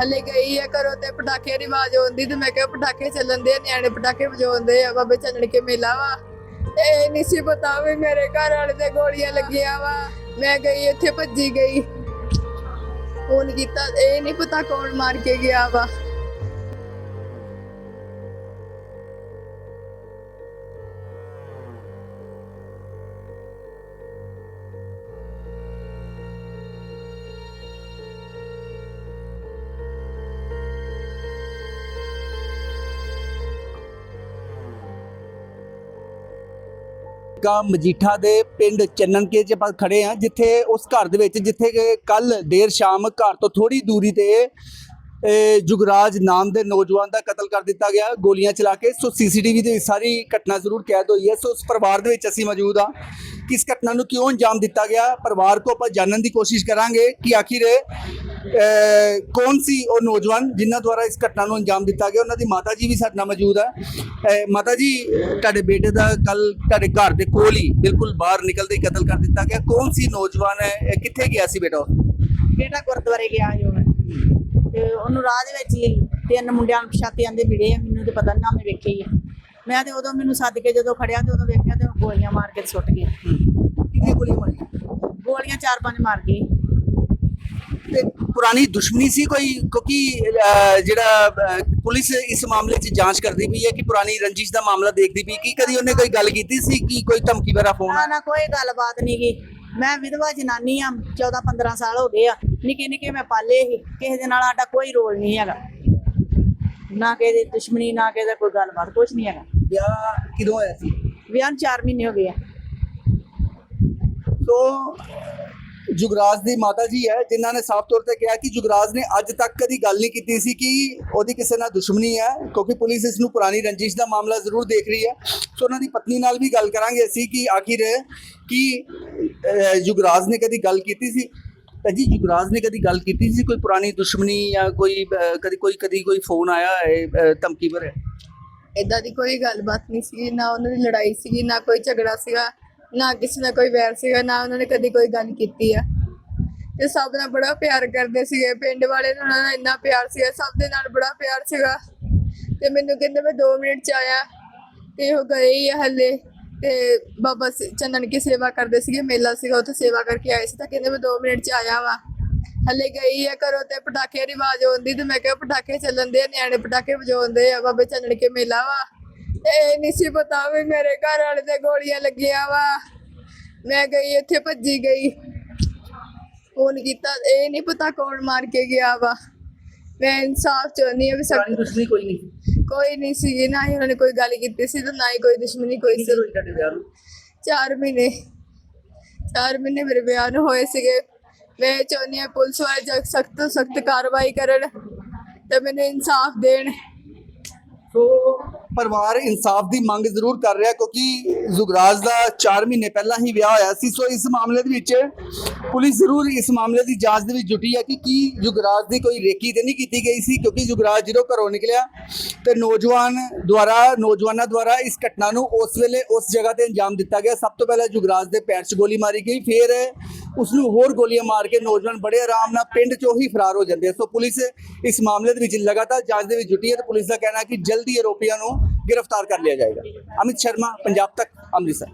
ਹਲੇ ਗਈ ਆ ਘਰੋਂ ਤੇ ਪਟਾਕੇ ਦੀ ਆਵਾਜ਼ ਆਉਂਦੀ ਤੇ ਮੈਂ ਕਿਹਾ ਪਟਾਕੇ ਚੱਲਣ ਦੇ ਨਿਆਣੇ ਪਟਾਕੇ ਵਜਾਉਂਦੇ ਆ, ਬਾਬੇ ਚੱਲਣ ਕੇ ਮੇਲਾ ਵਾ। ਇਹ ਨਹੀਂ ਸੀ ਪਤਾ ਵੀ ਮੇਰੇ ਘਰ ਵਾਲੇ ਤੇ ਗੋਲੀਆਂ ਲੱਗੀਆਂ ਵਾ। ਮੈਂ ਗਈ, ਇੱਥੇ ਭੱਜੀ ਗਈ। ਫੋਨ ਕੀਤਾ, ਇਹ ਨਹੀਂ ਪਤਾ ਕੌਣ ਮਾਰ ਕੇ ਗਿਆ ਵਾ। ਕਾ ਮਜੀਠਾ ਦੇ ਪਿੰਡ ਚੰਨਨਕੇ 'ਚ ਆਪਾਂ ਖੜੇ ਆ, ਜਿੱਥੇ ਉਸ ਘਰ ਦੇ ਵਿੱਚ, ਜਿੱਥੇ ਕਿ ਕੱਲ ਦੇਰ ਸ਼ਾਮ ਘਰ ਤੋਂ ਥੋੜੀ ਦੂਰੀ ਤੇ, ਇਹ ਜੁਗਰਾਜ ਨਾਮ ਦੇ ਨੌਜਵਾਨ ਦਾ ਕਤਲ ਕਰ ਦਿੱਤਾ ਗਿਆ, ਗੋਲੀਆਂ ਚਲਾ ਕੇ। ਸੋ ਸੀਸੀਟੀਵੀ ਦੇ ਵਿੱਚ ਸਾਰੀ ਘਟਨਾ ਜ਼ਰੂਰ ਕੈਦ ਹੋਈ ਹੈ। ਸੋ ਉਸ ਪਰਿਵਾਰ ਦੇ ਵਿੱਚ ਅਸੀਂ ਮੌਜੂਦ ਆ। ਕਿ ਇਸ ਘਟਨਾ ਨੂੰ ਕਿਉਂ ਅੰਜਾਮ ਦਿੱਤਾ ਗਿਆ? ਪਰਿਵਾਰ ਤੋਂ ਆਪਾਂ ਜਾਣਨ ਦੀ ਕੋਸ਼ਿਸ਼ ਕਰਾਂਗੇ ਕਿ ਆਖਿਰ ਕੌਣ ਸੀ ਉਹ ਨੌਜਵਾਨ ਜਿਨ੍ਹਾਂ ਦੁਆਰਾ ਇਸ ਘਟਨਾ ਨੂੰ ਅੰਜਾਮ ਦਿੱਤਾ ਗਿਆ? ਉਹਨਾਂ ਦੀ ਮਾਤਾ ਜੀ ਵੀ ਸਾਡੇ ਨਾਲ ਮੌਜੂਦ ਹੈ ਮਾਤਾ ਜੀ ਤੁਹਾਡੇ ਬੇਟੇ ਦਾ ਕੱਲ ਤੁਹਾਡੇ ਘਰ ਦੇ ਕੋਲ ਹੀ ਬਿਲਕੁਲ ਬਾਹਰ ਨਿਕਲਦੇ ਹੀ ਕਤਲ ਕਰ ਦਿੱਤਾ ਗਿਆ। ਕੌਣ ਸੀ ਨੌਜਵਾਨ? ਹੈ ਇਹ ਕਿੱਥੇ ਗਿਆ ਸੀ ਬੇਟਾ ਬੇਟਾ ਗੁਰਦੁਆਰੇ ਗਿਆ ਜੋ ਹੈ ਤੇ ਉਹਨੂੰ ਰਾਹ ਦੇ ਵਿੱਚ ਹੀ ਤਿੰਨ ਮੁੰਡਿਆਂ ਨੂੰ ਪਛਾਤੇ ਆਂਦੇ ਮਿਲੇ ਮੈਨੂੰ ਤੇ ਪਤਾ ਨਾ ਮੈਂ ਵੇਖੇ ਹੀ ਆ। ਮੈਂ ਤੇ ਉਦੋਂ ਮੈਨੂੰ ਸੱਦ ਕੇ ਜਦੋਂ ਖੜਿਆ ਤੇ ਉਦੋਂ ਵੇਖਿਆ ਤੇ ਉਹ ਗੋਲੀਆਂ ਮਾਰ ਕੇ ਸੁੱਟ ਗਏ। ਕਿੰਨੇ ਗੋਲੀਆਂ ਮਾਰੀਆਂ? ਗੋਲੀਆਂ ਚਾਰ ਪੰਜ ਮਾਰ ਗਏ। ਪੁਰਾਣੀ ਦੁਸ਼ਮਣੀ ਸੀ ਕੋਈ? ਕਿਉਂਕਿ ਜਿਹੜਾ ਪੁਲਿਸ ਇਸ ਮਾਮਲੇ 'ਚ ਜਾਂਚ ਕਰਦੀ ਪਈ ਹੈ ਕਿ ਪੁਰਾਣੀ ਰੰਜਿਸ਼ ਦਾ ਮਾਮਲਾ ਦੇਖਦੀ ਪਈ ਕਿ ਕਦੀ ਉਹਨੇ ਕੋਈ ਗੱਲ ਕੀਤੀ ਸੀ? ਕਿ ਕੋਈ ਧਮਕੀ ਭਰਾ ਫੋਨ ਨਾ ਨਾ ਕੋਈ ਗੱਲਬਾਤ ਨਹੀਂ ਗੀ। ਮੈਂ ਵਿਧਵਾ ਜਨਾਨੀ ਆ 14 15 ਸਾਲ ਹੋ ਗਏ ਆ। ਨਿੱਕੇ ਨਿੱਕੇ ਮੈਂ ਪਾਲੇ ਸੀ। ਕਿਸੇ ਦੇ ਨਾਲ ਸਾਡਾ ਕੋਈ ਰੋਲ ਨਹੀਂ ਹੈਗਾ। ਨਾ ਕਿਸੇ ਦੀ ਦੁਸ਼ਮਣੀ ਨਾ ਕਿਸੇ ਦਾ ਕੋਈ ਗੱਲਬਾਤ ਕੁਝ ਨਹੀਂ ਹੈਗਾ। ਵਿਆਹ ਕਿਦੋਂ ਹੋਇਆ ਸੀ? ਵਿਆਹ ਨੂੰ 4 ਮਹੀਨੇ ਹੋ ਗਏ ਆ। ਸੋ ਜੁਗਰਾਜ ਦੀ ਮਾਤਾ ਜੀ ਹੈ ਜਿਨ੍ਹਾਂ ਨੇ ਸਾਫ਼ ਤੌਰ ਤੇ ਕਿਹਾ ਕਿ ਜੁਗਰਾਜ ਨੇ ਅੱਜ ਤੱਕ ਕਦੀ ਗੱਲ ਨਹੀਂ ਕੀਤੀ ਸੀ ਕਿ ਉਹਦੀ ਕਿਸੇ ਨਾਲ ਦੁਸ਼ਮਣੀ ਹੈ ਕਿਉਂਕਿ ਪੁਲਿਸ ਇਸ ਨੂੰ ਪੁਰਾਣੀ ਰੰਜਿਸ਼ ਦਾ ਮਾਮਲਾ ਜ਼ਰੂਰ ਦੇਖ ਰਹੀ ਹੈ। ਸੋ ਉਹਨਾਂ ਦੀ ਪਤਨੀ ਨਾਲ ਵੀ ਗੱਲ ਕਰਾਂਗੇ ਅਸੀਂ ਕਿ ਆਖਿਰ ਕਿ ਅਹ, ਜੁਗਰਾਜ ਨੇ ਕਦੀ ਗੱਲ ਕੀਤੀ ਸੀ? ਤਾਂ ਜੀ ਜੁਗਰਾਜ ਨੇ ਕਦੀ ਗੱਲ ਕੀਤੀ ਸੀ? ਕੋਈ ਪੁਰਾਣੀ ਦੁਸ਼ਮਣੀ ਜਾਂ ਕੋਈ ਅਹ, ਕਦੀ ਕੋਈ ਕਦੀ ਕੋਈ ਫੋਨ ਆਇਆ ਹੈ ਧਮਕੀ ਭਰਿਆ ਇਦਾਂ ਦੀ ਕੋਈ ਗੱਲਬਾਤ ਨਹੀਂ ਸੀ ਨਾ ਉਹਨਾਂ ਦੀ ਲੜਾਈ ਸੀਗੀ ਨਾ ਕੋਈ ਝਗੜਾ ਸੀਗਾ। ਨਾ ਕਿਸੇ ਨਾਲ ਕੋਈ ਵੈਰ ਸੀਗਾ, ਨਾ ਉਹਨਾਂ ਨੇ ਕਦੀ ਕੋਈ ਗੱਲ ਕੀਤੀ ਆ। ਤੇ ਸਭ ਨਾਲ ਬੜਾ ਪਿਆਰ ਕਰਦੇ ਸੀਗੇ, ਪਿੰਡ ਵਾਲੇ ਨਾਲ ਉਹਨਾਂ ਨਾਲ ਇੰਨਾ ਪਿਆਰ ਸੀਗਾ, ਸਭ ਦੇ ਨਾਲ ਬੜਾ ਪਿਆਰ ਸੀਗਾ। ਤੇ ਮੈਨੂੰ ਕਹਿੰਦੇ ਮੈਂ 2 ਮਿੰਟ ਚ ਆਇਆ, ਤੇ ਉਹ ਗਏ ਹੀ ਆ ਹੱਲੇ। ਤੇ ਬਾਬਾ ਸ- ਚੰਨਨ ਕੀ ਸੇਵਾ ਕਰਦੇ ਸੀਗੇ, ਮੇਲਾ ਸੀਗਾ, ਉੱਥੇ ਸੇਵਾ ਕਰਕੇ ਆਏ ਸੀ, ਤਾਂ ਕਹਿੰਦੇ ਮੈਂ 2 ਮਿੰਟ ਚ ਆਇਆ ਵਾ। ਹੱਲੇ ਗਈ ਆ ਘਰੋਂ ਤੇ ਪਟਾਕੇ ਦੀ ਆਵਾਜ਼ ਆਉਂਦੀ, ਤੇ ਮੈਂ ਕਿਹਾ ਪਟਾਕੇ ਚੱਲਣ ਦੇ ਨਿਆਣੇ ਪਟਾਕੇ ਵਜਾਉਂਦੇ ਆ, ਬਾਬੇ ਚੰਨਣ ਕੇ ਮੇਲਾ ਵਾ। ਇਹ ਨਹੀਂ ਸੀ ਪਤਾ ਵੀ ਮੇਰੇ ਘਰ ਵਾਲੇ ਤੇ ਗੋਲੀਆਂ ਲੱਗੀਆਂ ਵਾ। ਮੈਂ ਗਈ ਇੱਥੇ ਭੱਜੀ ਗਈ। ਫੋਨ ਕੀਤਾ ਇਹ ਨਹੀਂ ਪਤਾ ਕੌਣ ਮਾਰ ਕੇ ਗਿਆ ਵਾ। ਮੈਂ ਇਨਸਾਫ ਚਾਹੁੰਦੀ ਹਾਂ ਵੀ ਸਭ ਪੁਰਾਣੀ ਦੁਸ਼ਮਣੀ ਕੋਈ ਨਹੀਂ। ਕੋਈ ਨਹੀਂ ਸੀ ਨਾ ਹੀ ਉਹਨਾਂ ਨੇ ਕੋਈ ਗੱਲ ਕੀਤੀ ਸੀ ਤੇ ਨਾ ਹੀ ਕੋਈ ਦੁਸ਼ਮਣੀ ਕੋਈ ਸੀ। ਤੁਹਾਡੇ ਵਿਆਹ ਨੂੰ? ਚਾਰ ਮਹੀਨੇ। ਚਾਰ ਮਹੀਨੇ ਮੇਰੇ ਵਿਆਹ ਨੂੰ ਹੋਏ ਸੀਗੇ। ਮੈਂ ਚਾਹੁੰਦੀ ਹਾਂ ਪੁਲਿਸ ਵਾਲੇ ਜਗ ਸਖਤ ਸਖਤ ਕਾਰਵਾਈ ਕਰਨ ਤੇ ਮੈਨੂੰ ਇਨਸਾਫ ਦੇਣ। ਸੋ ਪਰਿਵਾਰ ਇਨਸਾਫ ਦੀ ਮੰਗ ਜ਼ਰੂਰ ਕਰ ਰਿਹਾ ਕਿਉਂਕਿ ਜ਼ੁਗਰਾਜ ਦਾ 4 ਮਹੀਨੇ ਪਹਿਲਾਂ ਹੀ ਵਿਆਹ ਹੋਇਆ ਸੀ, ਸੋ ਇਸ ਮਾਮਲੇ ਦੇ ਵਿੱਚ ਪੁਲਿਸ ਜ਼ਰੂਰ ਇਸ ਮਾਮਲੇ ਦੀ ਜਾਂਚ ਦੇ ਵਿੱਚ ਜੁਟੀ ਹੈ ਕਿ ਕੀ ਜ਼ੁਗਰਾਜ ਦੀ ਕੋਈ ਰੇਕੀ ਤੇ ਨਹੀਂ ਕੀਤੀ ਗਈ ਸੀ ਕਿਉਂਕਿ ਜ਼ੁਗਰਾਜ ਜਦੋਂ ਘਰੋਂ ਨਿਕਲਿਆ ਤੇ ਨੌਜਵਾਨ ਦੁਆਰਾ, ਨੌਜਵਾਨਾਂ ਦੁਆਰਾ ਇਸ ਘਟਨਾ ਨੂੰ ਉਸ ਵੇਲੇ ਉਸ ਜਗ੍ਹਾ ਤੇ ਅੰਜਾਮ ਦਿੱਤਾ ਗਿਆ। ਸਭ ਤੋਂ ਪਹਿਲਾਂ ਜ਼ੁਗਰਾਜ ਦੇ ਪੈਰ 'ਚ ਗੋਲੀ ਮਾਰੀ ਗਈ, ਫਿਰ ਉਸ ਨੂੰ ਹੋਰ ਗੋਲੀਆਂ ਮਾਰ ਕੇ ਨੌਜਵਾਨ ਬੜੇ ਆਰਾਮ ਨਾਲ ਪਿੰਡ 'ਚੋਂ ਹੀ ਫਰਾਰ ਹੋ ਜਾਂਦੇ ਸੋ ਪੁਲਿਸ ਇਸ ਮਾਮਲੇ ਦੇ ਵਿੱਚ ਲਗਾਤਾਰ ਜਾਂਚ ਦੇ ਵਿੱਚ ਜੁਟੀ ਹੈ ਤੇ ਪੁਲਿਸ ਦਾ ਕਹਿਣਾ ਹੈ ਕਿ ਜਲਦੀ ਆਰੋਪੀਆਂ ਨੂੰ ਗ੍ਰਿਫਤਾਰ ਕਰ ਲਿਆ ਜਾਏਗਾ। ਅਮਿਤ ਸ਼ਰਮਾ, ਪੰਜਾਬ ਤੱਕ, ਅੰਮ੍ਰਿਤਸਰ।